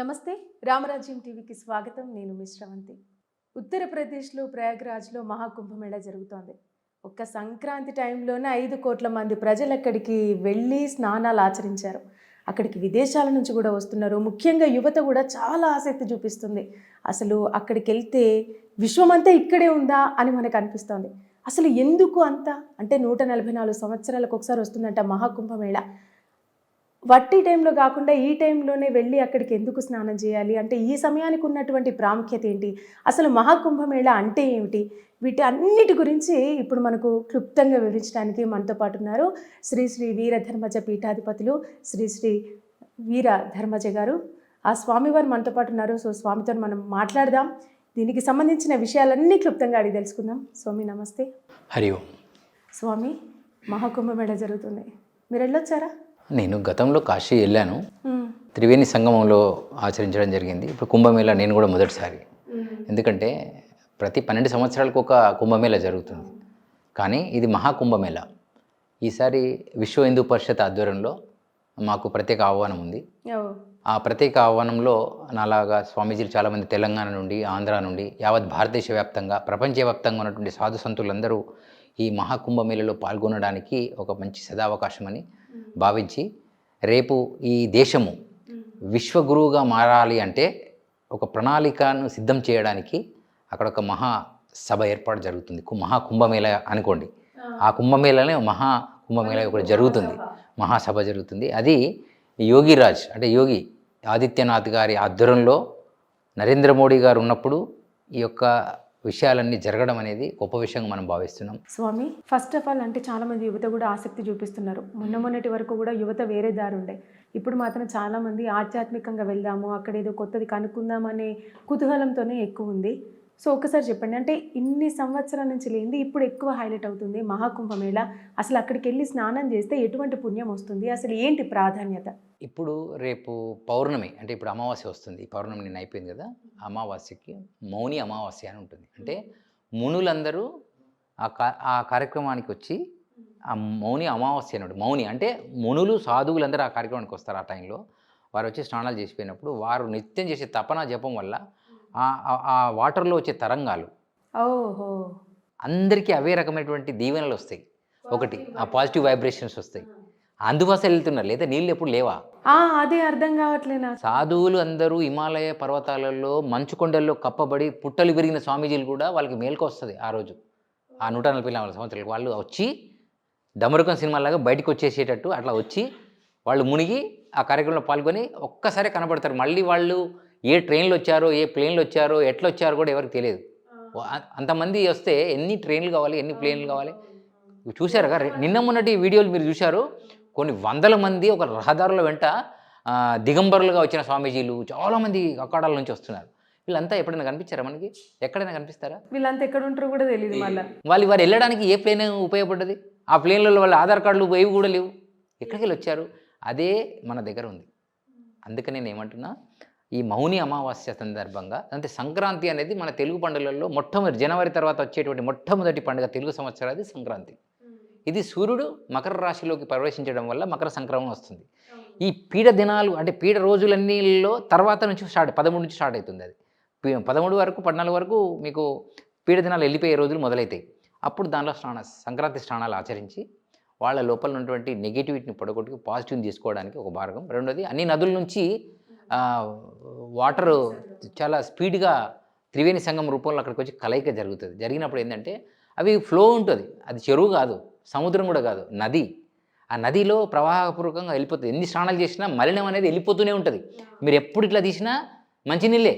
నమస్తే రామరాజ్యం టీవీకి స్వాగతం. నేను మిశ్రవంతి ఉత్తరప్రదేశ్లో ప్రయాగ్రాజ్లో మహాకుంభమేళా జరుగుతోంది. ఒక్క సంక్రాంతి టైంలోనే ఐదు కోట్ల మంది ప్రజలు అక్కడికి వెళ్ళి స్నానాలు ఆచరించారు. అక్కడికి విదేశాల నుంచి కూడా వస్తున్నారు. ముఖ్యంగా యువత కూడా చాలా ఆసక్తి చూపిస్తుంది. అసలు అక్కడికి వెళ్తే విశ్వమంతా ఇక్కడే ఉందా అని మనకు అనిపిస్తోంది. అసలు ఎందుకు అంత? అంటే నూట నలభై నాలుగు సంవత్సరాలకు ఒకసారి వస్తుందంట మహాకుంభమేళా వట్టి టైంలో కాకుండా ఈ టైంలోనే వెళ్ళి అక్కడికి ఎందుకు స్నానం చేయాలి? అంటే ఈ సమయానికి ఉన్నటువంటి ప్రాముఖ్యత ఏంటి? అసలు మహాకుంభమేళ అంటే ఏమిటి? వీటి అన్నిటి గురించి ఇప్పుడు మనకు క్లుప్తంగా వివరించడానికి మనతో పాటు ఉన్నారు శ్రీ శ్రీ వీర ధర్మజ పీఠాధిపతులు శ్రీ శ్రీ వీర ధర్మజ గారు. ఆ స్వామివారు మనతో పాటు ఉన్నారు. సో స్వామితో మనం మాట్లాడదాం. దీనికి సంబంధించిన విషయాలన్నీ క్లుప్తంగా అడిగి తెలుసుకుందాం. స్వామి నమస్తే. హరి ఓం. స్వామి మహాకుంభమేళ జరుగుతుంది. మీరు వెళ్ళొచ్చారా? నేను గతంలో కాశీ వెళ్ళాను. త్రివేణి సంగమంలో ఆచరించడం జరిగింది. ఇప్పుడు కుంభమేళా నేను కూడా మొదటిసారి. ఎందుకంటే ప్రతి పన్నెండు సంవత్సరాలకు ఒక కుంభమేళా జరుగుతుంది. కానీ ఇది మహాకుంభమేళా. ఈసారి విశ్వ హిందూ పరిషత్ ఆధ్వర్యంలో మాకు ప్రత్యేక ఆహ్వానం ఉంది. ఆ ప్రత్యేక ఆహ్వానంలో నాలాగా స్వామీజీలు చాలామంది తెలంగాణ నుండి ఆంధ్ర నుండి యావత్ భారతదేశ వ్యాప్తంగా ప్రపంచవ్యాప్తంగా ఉన్నటువంటి సాధు సంతులందరూ ఈ మహాకుంభమేళలో పాల్గొనడానికి ఒక మంచి సదావకాశమని భావించి రేపు ఈ దేశము విశ్వగురువుగా మారాలి అంటే ఒక ప్రణాళికను సిద్ధం చేయడానికి అక్కడ ఒక మహా సభ ఏర్పాటు జరుగుతుంది. కు- మహా కుంభమేళ అనుకోండి. ఆ. కుంభమేళనే మహా కుంభమేళ ఒకటి జరుగుతుంది. మహాసభ జరుగుతుంది. అది యోగిరాజ్ అంటే యోగి ఆదిత్యనాథ్ గారి ఆధ్వర్యంలో నరేంద్ర మోడీ గారు ఉన్నప్పుడు ఈ యొక్క విషయాలన్నీ జరగడం అనేది గొప్ప విషయంగా మనం భావిస్తున్నాం. స్వామి ఫస్ట్ ఆఫ్ ఆల్ అంటే చాలా మంది యువత కూడా ఆసక్తి చూపిస్తున్నారు. మొన్న మొన్నటి వరకు కూడా యువత వేరే దారి ఉండే. ఇప్పుడు మాత్రం చాలా మంది ఆధ్యాత్మికంగా వెళ్దాము అక్కడ ఏదో కొత్తది కనుక్కుందాం అనే కుతూహలంతోనే ఎక్కువ ఉంది. సో ఒకసారి చెప్పండి అంటే ఇన్ని సంవత్సరాల నుంచి లేనిది ఇప్పుడు ఎక్కువ హైలైట్ అవుతుంది మహాకుంభమేళ. అసలు అక్కడికి వెళ్ళి స్నానం చేస్తే ఎటువంటి పుణ్యం వస్తుంది? అసలు ఏంటి ప్రాధాన్యత? ఇప్పుడు రేపు పౌర్ణమి అంటే ఇప్పుడు అమావాస్య వస్తుంది. పౌర్ణమి నిన్న అయిపోయింది కదా? అమావాస్యకి మౌని అమావాస్య అని ఉంటుంది. అంటే మునులందరూ ఆ ఆ కార్యక్రమానికి వచ్చి ఆ మౌని అమావాస్య అని మౌని అంటే మునులు సాధువులందరూ ఆ కార్యక్రమానికి వస్తారు ఆ టైంలో. వారు వచ్చి స్నానాలు చేసిపోయినప్పుడు వారు నిత్యం చేసే తపన జపం వల్ల ఆ- వాటర్లో వచ్చే తరంగాలు. ఓహో. అందరికీ అవే రకమైనటువంటి దీవెనలు వస్తాయి. ఒకటి ఆ పాజిటివ్ వైబ్రేషన్స్ వస్తాయి. అందుకోసం వెళ్తున్నారు లేదా నీళ్ళు ఎప్పుడు లేవా? అదే అర్థం కావట్లేదు నాకు. సాధువులు అందరూ హిమాలయ పర్వతాలలో మంచు కొండల్లో కప్పబడి పుట్టలు విరిగిన స్వామీజీలు కూడా వాళ్ళకి మేలుకు వస్తుంది ఆ రోజు. ఆ నూట నలభై నాలుగు సంవత్సరాలకు వాళ్ళు వచ్చి డమరుకం సినిమాలాగా బయటకు వచ్చేసేటట్టు అట్లా వచ్చి వాళ్ళు మునిగి ఆ కార్యక్రమంలో పాల్గొని ఒక్కసారి కనబడతారు. మళ్ళీ వాళ్ళు ఏ ట్రైన్లు వచ్చారో ఏ ప్లేన్లు వచ్చారో ఎట్లా వచ్చారో కూడా ఎవరికి తెలియదు. అంతమంది వస్తే ఎన్ని ట్రైన్లు కావాలి ఎన్ని ప్లేన్లు కావాలి? చూశారుగా నిన్న మొన్నటి వీడియోలు మీరు చూశారు? కొన్ని వందల మంది ఒక రహదారుల వెంట దిగంబరులుగా వచ్చిన స్వామీజీలు చాలామంది అఖాడాల నుంచి వస్తున్నారు. వీళ్ళంతా ఎప్పుడైనా కనిపించారా మనకి? ఎక్కడైనా కనిపిస్తారా? వీళ్ళంతా ఎక్కడ ఉంటారో కూడా తెలియదు మళ్ళీ. వాళ్ళు వారు వెళ్ళడానికి ఏ ప్లేన్ ఉపయోగపడ్డది? ఆ ప్లేన్లలో వాళ్ళ ఆధార్ కార్డులు ఏవి కూడా లేవు. ఎక్కడికి వెళ్ళి వచ్చారు? అదే మన దగ్గర ఉంది. అందుకని నేను ఏమంటున్నా ఈ మౌని అమావాస్య సందర్భంగా అంటే సంక్రాంతి అనేది మన తెలుగు పండుగలలో మొట్టమొదటి జనవరి తర్వాత వచ్చేటువంటి మొట్టమొదటి పండుగ తెలుగు సంవత్సరాది సంక్రాంతి. ఇది సూర్యుడు మకర రాశిలోకి ప్రవేశించడం వల్ల మకర సంక్రమణ వస్తుంది. ఈ పీడ దినాలు అంటే పీడ రోజులన్నీలో తర్వాత నుంచి స్టార్ట్ పదమూడు నుంచి స్టార్ట్ అవుతుంది అది. పదమూడు వరకు పద్నాలుగు వరకు మీకు పీడ దినాలు వెళ్ళిపోయే రోజులు మొదలవుతాయి అప్పుడు దానిలో స్నాన సంక్రాంతి స్నానాలు ఆచరించి వాళ్ళ లోపల ఉన్నటువంటి నెగిటివిటీని పొడగొట్టుకు పాజిటివ్ని తీసుకోవడానికి ఒక మార్గం రెండోది అన్ని నదుల నుంచి వాటర్ చాలా స్పీడ్గా త్రివేణి సంగం రూపంలో అక్కడికి వచ్చి కలయిక జరుగుతుంది. జరిగినప్పుడు ఏంటంటే అవి ఫ్లో ఉంటుంది. అది చెరువు కాదు సముద్రం కూడా కాదు నది. ఆ నదిలో ప్రవాహపూర్వకంగా వెళ్ళిపోతుంది. ఎన్ని స్నానాలు చేసినా మలినం అనేది వెళ్ళిపోతూనే ఉంటుంది. మీరు ఎప్పుడు ఇట్లా తీసినా మంచినీళ్ళే.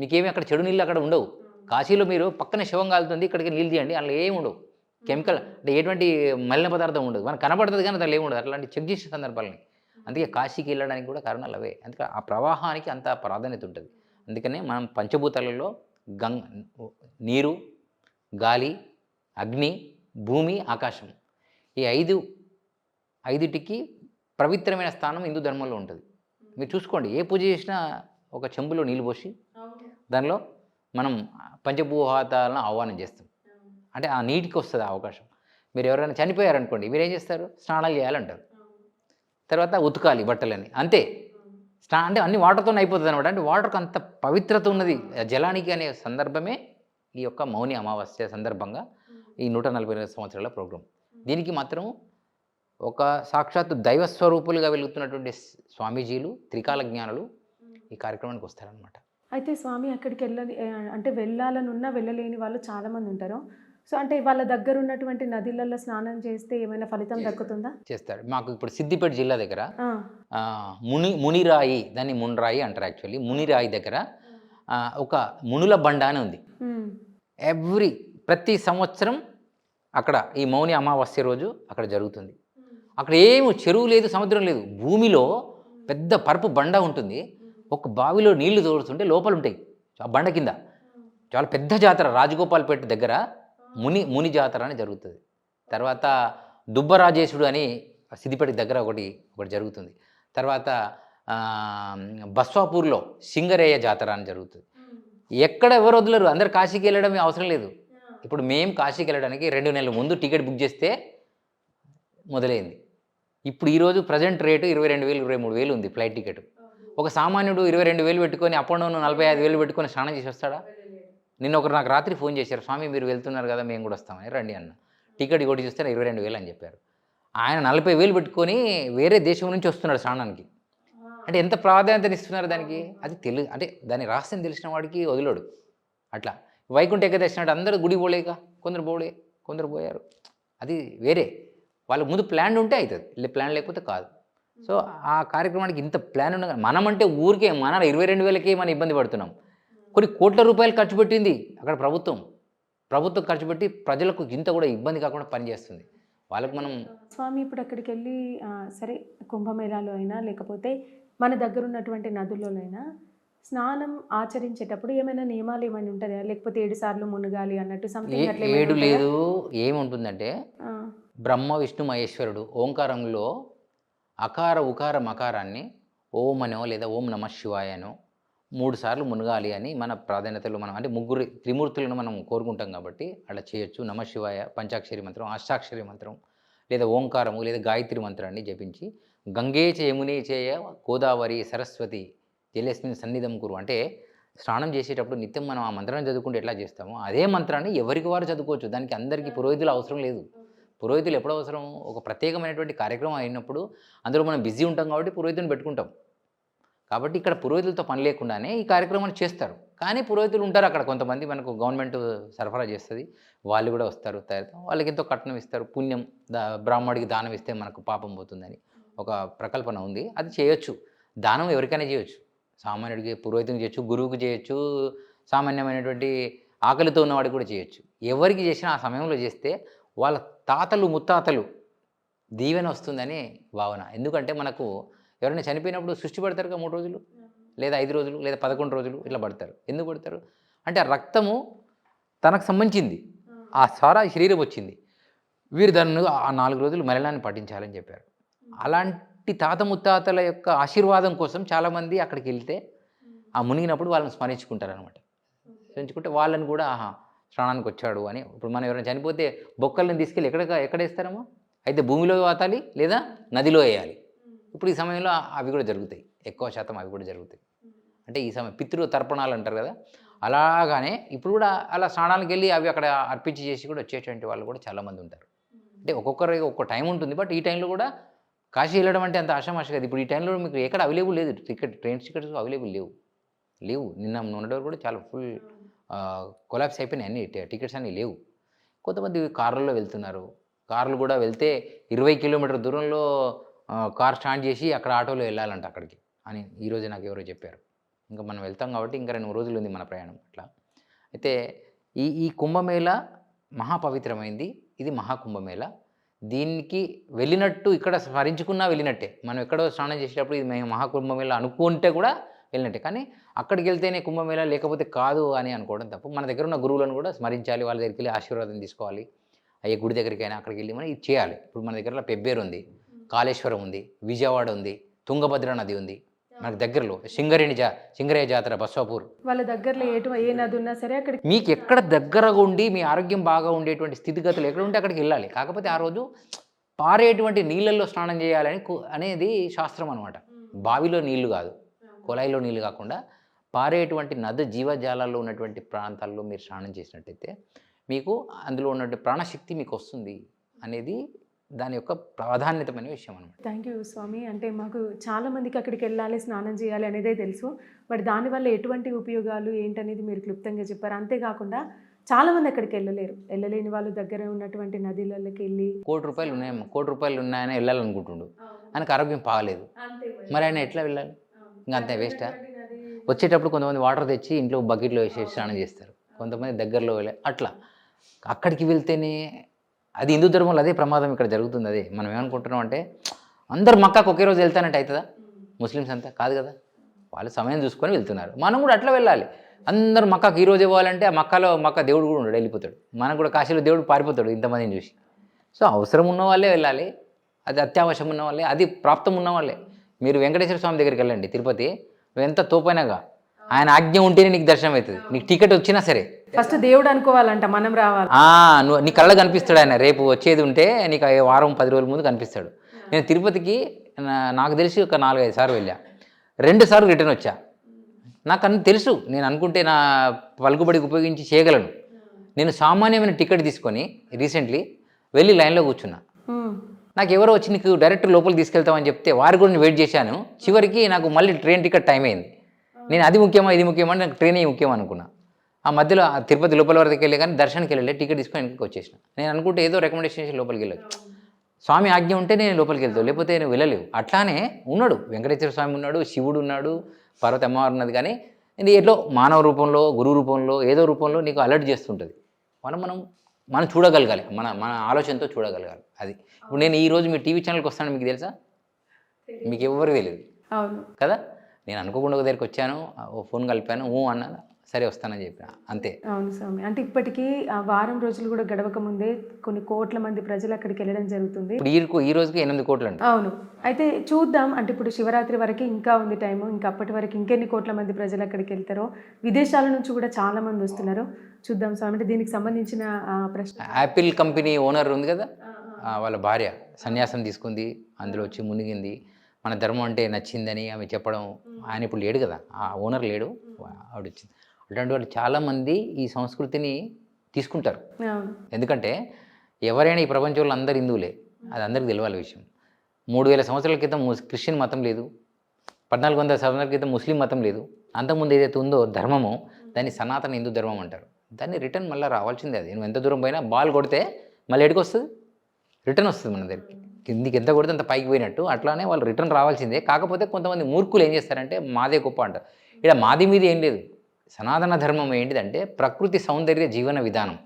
మీకేమి అక్కడ చెడు నీళ్ళు అక్కడ ఉండవు. కాశీలో మీరు పక్కన శవం కాలుతుంది ఇక్కడికి నీళ్ళు తీయండి అందులో ఏమి ఉండవు. కెమికల్ అంటే ఎటువంటి మలిన పదార్థం ఉండదు. మనకు కనబడుతుంది కానీ దానిలో ఏమి ఉండదు. అట్లాంటి చెక్ చేసే సందర్భాలని. అందుకే కాశీకి వెళ్ళడానికి కూడా కారణాలు అవే. అందుకే ఆ ప్రవాహానికి అంత ప్రాధాన్యత ఉంటుంది. అందుకనే మనం పంచభూతాలలో గంగ నీరు గాలి అగ్ని భూమి ఆకాశం ఈ ఐదు ఐదుటికి పవిత్రమైన స్థానం హిందూ ధర్మంలో ఉంటుంది. మీరు చూసుకోండి ఏ పూజ చేసినా ఒక చెంబులో నీళ్ళు పోసి దానిలో మనం పంచభూహాతాలను ఆహ్వానం చేస్తాం. అంటే ఆ నీటికి వస్తుంది ఆ అవకాశం. మీరు ఎవరైనా చనిపోయారనుకోండి మీరు ఏం చేస్తారు? స్నానాలు చేయాలంటారు. తర్వాత ఉతకాలి బట్టలని అంతే. స్నా అంటే అన్ని వాటర్తో అయిపోతుంది అనమాట అంటే వాటర్కి అంత పవిత్రత ఉన్నది. జలానికి అనే సందర్భమే ఈ యొక్క మౌని అమావాస్య సందర్భంగా ఈ నూట నలభై ఎనిమిది సంవత్సరాల ప్రోగ్రాం. దీనికి మాత్రం ఒక సాక్షాత్తు దైవ స్వరూపులుగా వెలుగుతున్నటువంటి స్వామీజీలు త్రికాల జ్ఞానులు ఈ కార్యక్రమానికి వస్తారనమాట అయితే స్వామి అక్కడికి వెళ్ళ అంటే వెళ్ళాలనున్నా వెళ్ళలేని వాళ్ళు చాలామంది ఉంటారు. సో అంటే వాళ్ళ దగ్గర ఉన్నటువంటి నదిలలో స్నానం చేస్తే ఏమైనా ఫలితం దక్కుతుందా? చేస్తారు మాకు ఇప్పుడు సిద్దిపేట జిల్లా దగ్గర ముని మునిరాయి దాన్ని మునరాయి అంటారు యాక్చువల్లీ మునిరాయి దగ్గర ఒక మునుల బండ అని ఉంది. ఎవ్రీ ప్రతి సంవత్సరం అక్కడ ఈ మౌని అమావాస్య రోజు అక్కడ జరుగుతుంది. అక్కడ ఏమి చెరువు లేదు సముద్రం లేదు. భూమిలో పెద్ద పరుపు బండ ఉంటుంది. ఒక బావిలో నీళ్ళు తోడుతుంటే లోపల ఉంటాయి ఆ బండ కింద. చాలా పెద్ద జాతర రాజగోపాల్పేట దగ్గర. ముని ముని జాతర అని జరుగుతుంది. తర్వాత దుబ్బరాజేశుడు అని సిద్దిపేట దగ్గర ఒకటి ఒకటి జరుగుతుంది. తర్వాత బస్వాపూర్లో సింగరేయ జాతర అని జరుగుతుంది. ఎక్కడ ఎవరు వదలరు? అందరు కాశీకి వెళ్ళడం అవసరం లేదు. ఇప్పుడు మేము కాశీకి వెళ్ళడానికి రెండు నెలల ముందు టికెట్ బుక్ చేస్తే మొదలైంది. ఇప్పుడు ఈరోజు ప్రజెంట్ రేటు ఇరవై రెండు వేలు ఇరవై మూడు వేలు ఉంది ఫ్లైట్ టికెట్. ఒక సామాన్యుడు ఇరవై రెండు వేలు పెట్టుకొని అప్ అండ్ డౌన్ నలభై ఐదు వేలు పెట్టుకొని స్నానం చేసి వస్తాడా? నిన్న ఒకరు నాకు రాత్రి ఫోన్ చేశారు స్వామి మీరు వెళ్తున్నారు కదా మేము కూడా వస్తామని. రండి అన్న. టికెట్ కొట్టి చూస్తే ఇరవై రెండు వేలు అని చెప్పారు. ఆయన నలభై వేలు పెట్టుకొని వేరే దేశం నుంచి వస్తున్నాడు స్నానానికి. అంటే ఎంత ప్రాధాన్యత ఇస్తున్నారు దానికి? అది తెలు అంటే దాని రహస్యం తెలిసిన వాడికి వదిలోడు. అట్లా. వైకుంఠ ఏకదర్శనాడు అందరూ గుడి పోలేక కొందరు పోలే కొందరు పోయారు. అది వేరే. వాళ్ళకి ముందు ప్లాన్ ఉంటే అవుతుంది ప్లాన్ లేకపోతే కాదు. సో ఆ. కార్యక్రమానికి ఇంత ప్లాన్ ఉండగా మనమంటే ఊరికే మన ఇరవై రెండు వేలకే మనం ఇబ్బంది పడుతున్నాం. కొన్ని కోట్ల రూపాయలు ఖర్చు పెట్టింది అక్కడ ప్రభుత్వం. ప్రభుత్వం ఖర్చు పెట్టి ప్రజలకు ఇంత కూడా ఇబ్బంది కాకుండా పనిచేస్తుంది. వాళ్ళకి మనం స్వామి ఇప్పుడు అక్కడికి వెళ్ళి సరే కుంభమేళాలో అయినా లేకపోతే మన దగ్గర ఉన్నటువంటి నదుల్లోనైనా స్నానం ఆచరించేటప్పుడు ఏమైనా నియమాలు ఏమైనా ఉంటాయా? లేకపోతే ఏడు సార్లు మునగాలి అన్నట్టు సంథింగ్ ఏడు? లేదు ఏముంటుందంటే బ్రహ్మ విష్ణు మహేశ్వరుడు ఓంకారంలో అకార ఉకార మకారాన్ని ఓం అనో లేదా ఓం నమ శివాయనో మూడు సార్లు మునగాలి అని మన ప్రాధాన్యతలో మనం అంటే ముగ్గురు త్రిమూర్తులను మనం కోరుకుంటాం కాబట్టి అలా చేయొచ్చు. నమ శివాయ పంచాక్షరి మంత్రం అష్టాక్షరి మంత్రం లేదా ఓంకారము లేదా గాయత్రి మంత్రాన్ని జపించి గంగే యమునే చేయ గోదావరి సరస్వతి జలేస్మిన్ సన్నిధం కురు. అంటే స్నానం చేసేటప్పుడు నిత్యం మనం ఆ మంత్రాన్ని చదువుకుంటే ఎట్లా చేస్తామో అదే మంత్రాన్ని ఎవరికి వారు చదువుకోవచ్చు. దానికి అందరికీ పురోహితులు అవసరం లేదు. పురోహితులు ఎప్పుడు అవసరం ఒక ప్రత్యేకమైనటువంటి కార్యక్రమం అయినప్పుడు అందులో మనం బిజీ ఉంటాం కాబట్టి పురోహితుని పెట్టుకుంటాం. కాబట్టి ఇక్కడ పురోహితులతో పని లేకుండానే ఈ కార్యక్రమాన్ని చేస్తారు. కానీ పురోహితులు ఉంటారు అక్కడ కొంతమంది మనకు గవర్నమెంట్ సరఫరా చేస్తుంది. వాళ్ళు కూడా వస్తారు తయారు వాళ్ళకి ఎంతో కట్నం ఇస్తారు. పుణ్యం దా బ్రాహ్మడికి దానం ఇస్తే మనకు పాపం పోతుందని ఒక ప్రకల్పన ఉంది. అది చేయొచ్చు. దానం ఎవరికైనా చేయొచ్చు. సామాన్యుడికి పురోహితునికి చేయొచ్చు గురువుకి చేయొచ్చు సామాన్యమైనటువంటి ఆకలితో ఉన్నవాడికి కూడా చేయొచ్చు. ఎవరికి చేసినా ఆ సమయంలో చేస్తే వాళ్ళ తాతలు ముత్తాతలు దీవెన వస్తుందని భావన. ఎందుకంటే మనకు ఎవరైనా చనిపోయినప్పుడు సృష్టి పడతారుగా మూడు రోజులు? లేదా ఐదు రోజులు లేదా పదకొండు రోజులు ఇట్లా పడతారు. ఎందుకు పడతారు? అంటే ఆ రక్తము తనకు సంబంధించింది. ఆ సారా శరీరం వచ్చింది. వీరు దాన్ని ఆ నాలుగు రోజులు మరణాన్ని పఠించాలని చెప్పారు. అలాంటి తాత ముత్తాతల యొక్క ఆశీర్వాదం కోసం చాలామంది అక్కడికి వెళ్తే ఆ మునిగినప్పుడు వాళ్ళని స్మరించుకుంటారు అనమాట స్మరించుకుంటే వాళ్ళని కూడా ఆహా స్నానానికి వచ్చాడు అని. ఇప్పుడు మనం ఎవరైనా చనిపోతే బొక్కల్ని తీసుకెళ్ళి ఎక్కడ ఎక్కడ వేస్తారమ్మా? అయితే భూమిలో వాతాలి లేదా నదిలో వేయాలి? ఇప్పుడు ఈ సమయంలో అవి కూడా జరుగుతాయి. ఎక్కువ శాతం అవి కూడా జరుగుతాయి. అంటే ఈ సమయం పితృ తర్పణాలు అంటారు కదా? అలాగానే ఇప్పుడు కూడా అలా స్నానాలకు వెళ్ళి అవి అక్కడ అర్పించి చేసి కూడా వచ్చేటువంటి వాళ్ళు కూడా చాలామంది ఉంటారు. అంటే ఒక్కొక్కరికి ఒక్కొక్క టైం ఉంటుంది. బట్ ఈ టైంలో కూడా కాశీ వెళ్ళడం అంటే అంత ఆషామాష కదా. ఇప్పుడు ఈ టైంలో మీకు ఎక్కడ అవైలబుల్ లేదు. టికెట్ ట్రైన్ టికెట్స్ అవైలబుల్ లేవు. లేవు. నిన్న మొన్నటి కూడా చాలా ఫుల్ కొలాప్స్ అయిపోయినాయి అన్ని. టికెట్స్ అన్నీ లేవు. కొంతమంది కార్లలో వెళ్తున్నారు. కార్లు కూడా వెళ్తే ఇరవై కిలోమీటర్ దూరంలో కార్ స్టార్ట్ చేసి అక్కడ ఆటోలో వెళ్ళాలంట అక్కడికి అని ఈరోజు నాకు ఎవరో చెప్పారు. ఇంకా మనం వెళ్తాం కాబట్టి ఇంకా రెండు మూడు రోజులు ఉంది మన ప్రయాణం అట్లా. అయితే ఈ ఈ కుంభమేళ మహాపవిత్రమైంది. ఇది మహాకుంభమేళ. దీనికి వెళ్ళినట్టు ఇక్కడ స్మరించుకున్నా వెళ్ళినట్టే. మనం ఎక్కడో స్నానం చేసేటప్పుడు ఇది మేము మహాకుంభమేళ అనుకుంటే కూడా వెళ్ళినట్టే. కానీ అక్కడికి వెళ్తేనే కుంభమేళ లేకపోతే కాదు అని అనుకోవడం తప్పు. మన దగ్గర ఉన్న గురువులను కూడా స్మరించాలి వాళ్ళ దగ్గరికి వెళ్ళి ఆశీర్వాదం తీసుకోవాలి. అయ్యే గుడి దగ్గరికైనా అక్కడికి వెళ్ళి మనం ఇది చేయాలి. ఇప్పుడు మన దగ్గర పెబ్బేరు ఉంది. కాళేశ్వరం ఉంది విజయవాడ ఉంది తుంగభద్ర నది ఉంది. మనకు దగ్గరలో సింగరేణి జా సింగరేయ జాతర బస్వాపూర్. వాళ్ళ దగ్గరలో ఏటు ఏ నది ఉన్నా సరే అక్కడికి మీకు ఎక్కడ దగ్గరగా ఉండి మీ ఆరోగ్యం బాగా ఉండేటువంటి స్థితిగతులు ఎక్కడ ఉంటే అక్కడికి వెళ్ళాలి. కాకపోతే ఆ రోజు పారేటువంటి నీళ్ళల్లో స్నానం చేయాలని కు- అనేది శాస్త్రం అనమాట బావిలో నీళ్ళు కాదు కుళాయిలో నీళ్ళు కాకుండా పారేటువంటి నది జీవజాలాల్లో ఉన్నటువంటి ప్రాంతాల్లో మీరు స్నానం చేసినట్టయితే మీకు అందులో ఉన్నటువంటి ప్రాణశక్తి మీకు వస్తుంది అనేది దాని యొక్క ప్రాధాన్యతమైన విషయం అనమాట థ్యాంక్ యూ స్వామి. అంటే మాకు చాలా మందికి అక్కడికి వెళ్ళాలి స్నానం చేయాలి అనేదే తెలుసు. బట్ దానివల్ల ఎటువంటి ఉపయోగాలు ఏంటనేది మీరు క్లుప్తంగా చెప్పారు. అంతేకాకుండా చాలా మంది అక్కడికి వెళ్ళలేరు. వెళ్ళలేని వాళ్ళు దగ్గర ఉన్నటువంటి నదిలలోకి వెళ్ళి కోటి రూపాయలు ఉన్నాయమ్మా కోటి రూపాయలు ఉన్నాయని వెళ్ళాలనుకుంటుండు. ఆయనకు ఆరోగ్యం బాగాలేదు మరి. ఆయన ఎట్లా వెళ్ళాలి? ఇంకా అంతే వేస్టా వచ్చేటప్పుడు కొంతమంది వాటర్ తెచ్చి ఇంట్లో బకెట్లో వేసేసి స్నానం చేస్తారు. కొంతమంది దగ్గరలో వెళ్ళే అట్లా. అక్కడికి వెళ్తేనే అది హిందూ ధర్మంలో అదే ప్రమాదం ఇక్కడ జరుగుతుంది అదే. మనం ఏమనుకుంటున్నాం అంటే అందరు మక్కకు ఒకే రోజు వెళ్తానంటే అవుతుందా? ముస్లిమ్స్ అంతా కాదు కదా. వాళ్ళు సమయం చూసుకొని వెళ్తున్నారు. మనం కూడా అట్లా వెళ్ళాలి. అందరూ మక్కకు ఈ రోజు ఇవ్వాలంటే ఆ మక్కలో మక్క దేవుడు కూడా ఉండడు వెళ్ళిపోతాడు. మనకు కూడా కాశీలో దేవుడు పారిపోతాడు ఇంతమందిని చూసి. సో అవసరం ఉన్న వాళ్ళే వెళ్ళాలి. అది అత్యావసరం ఉన్న వాళ్ళే. అది ప్రాప్తం ఉన్న వాళ్ళే. మీరు వెంకటేశ్వర స్వామి దగ్గరికి వెళ్ళండి తిరుపతి. నువ్వు ఎంత తోపైనగా ఆయన ఆజ్ఞ ఉంటేనే నీకు దర్శనం అవుతుంది. నీకు టికెట్ వచ్చినా సరే. ఫస్ట్ దేవుడు అనుకోవాలంట మనం రావాలి. నువ్వు నీ కళ్ళ కనిపిస్తాడు ఆయన. రేపు వచ్చేది ఉంటే నీకు వారం పది రోజుల ముందు కనిపిస్తాడు. నేను తిరుపతికి నాకు తెలిసి ఒక నాలుగైదు సార్లు వెళ్ళా. రెండు సార్లు రిటర్న్ వచ్చా. నాకు అన్ని తెలుసు. నేను అనుకుంటే నా పలుకుబడికి ఉపయోగించి చేయగలను. నేను సామాన్యమైన టికెట్ తీసుకొని రీసెంట్లీ వెళ్ళి లైన్లో కూర్చున్నా. నాకు ఎవరో వచ్చి నీకు డైరెక్ట్ లోపలికి తీసుకెళ్తామని చెప్తే వారి కూడా నేను వెయిట్ చేశాను. చివరికి నాకు మళ్ళీ ట్రైన్ టికెట్ టైం అయింది. నేను అది ముఖ్యమా ఇది ముఖ్యమా నాకు ట్రైన్ ముఖ్యం అనుకున్నా. ఆ మధ్యలో ఆ తిరుపతి లోపల వరకు వెళ్ళి కానీ దర్శనానికి వెళ్ళలే టికెట్ తీసుకొని ఇంటికి వచ్చేసిన. నేను అనుకుంటే ఏదో రికమెండేషన్ చేసి లోపలికి వెళ్ళొచ్చు. స్వామి ఆజ్ఞ ఉంటే నేను లోపలికి వెళ్తావు లేకపోతే నేను వెళ్ళలేవు. అట్లానే ఉన్నాడు వెంకటేశ్వర స్వామి ఉన్నాడు శివుడు ఉన్నాడు పార్వతి అమ్మవారు ఉన్నది కానీ ఇది ఎట్లో మానవ రూపంలో గురువు రూపంలో ఏదో రూపంలో నీకు అలర్ట్ చేస్తుంటుంది. మనం మనం మనం చూడగలగాలి మన మన ఆలోచనతో చూడగలగాలి అది. ఇప్పుడు నేను ఈ రోజు మీ టీవీ ఛానల్కి వస్తాను మీకు తెలుసా? మీకు ఎవరు తెలియదు కదా? నేను అనుకోకుండా ఒక దగ్గరికి వచ్చాను ఓ ఫోన్ కలిపాను ఊ అన్నాను సరే వస్తానని చెప్పిన అంతే. అవును స్వామి. అంటే ఇప్పటికీ ఆ వారం రోజులు కూడా గడవక ముందే కొన్ని కోట్ల మంది ప్రజలు అక్కడికి వెళ్ళడం జరుగుతుంది. ఇప్పుడు ఈ రోజుకి ఎనిమిది కోట్లు అండి అవును. అయితే చూద్దాం అంటే ఇప్పుడు శివరాత్రి వరకు ఇంకా ఉంది టైము ఇంకా అప్పటి వరకు ఇంకెన్ని కోట్ల మంది ప్రజలు అక్కడికి వెళ్తారో విదేశాల నుంచి కూడా చాలా మంది వస్తున్నారు. చూద్దాం స్వామి అంటే దీనికి సంబంధించిన ప్రశ్న. యాపిల్ కంపెనీ ఓనర్ ఉంది కదా? వాళ్ళ భార్య సన్యాసం తీసుకుంది అందులో వచ్చి మునిగింది. మన ధర్మం అంటే నచ్చిందని ఆమె చెప్పడం ఆయన ఇప్పుడు లేడు కదా ఆ ఓనర్ లేడు ఆవిడ వచ్చింది అటువంటి వాళ్ళు చాలామంది ఈ సంస్కృతిని తీసుకుంటారు. ఎందుకంటే ఎవరైనా ఈ ప్రపంచంలో అందరు హిందువులే అది అందరికి తెలియాలి విషయం. మూడు వేల సంవత్సరాల క్రితం క్రిస్టియన్ మతం లేదు పద్నాలుగు వందల సంవత్సరాల క్రితం ముస్లిం మతం లేదు. అంతకుముందు ఏదైతే ఉందో ధర్మము దాన్ని సనాతన హిందూ ధర్మం అంటారు. దాన్ని రిటర్న్ మళ్ళీ రావాల్సిందే అది. నువ్వు ఎంత దూరం పోయినా బాల్ కొడితే మళ్ళీ ఎడికి వస్తుంది? రిటర్న్ వస్తుంది మన దగ్గరికి. కిందికి ఎంత కొడితే అంత పైకి పోయినట్టు. అట్లానే వాళ్ళు రిటర్న్ రావాల్సిందే. కాకపోతే కొంతమంది మూర్ఖులు ఏం చేస్తారంటే మాదే గొప్ప అంటారు. ఇక్కడ మాది మీద ఏం లేదు. సనాతన ధర్మం ఏంటిదంటే ప్రకృతి సౌందర్య జీవన విధానం.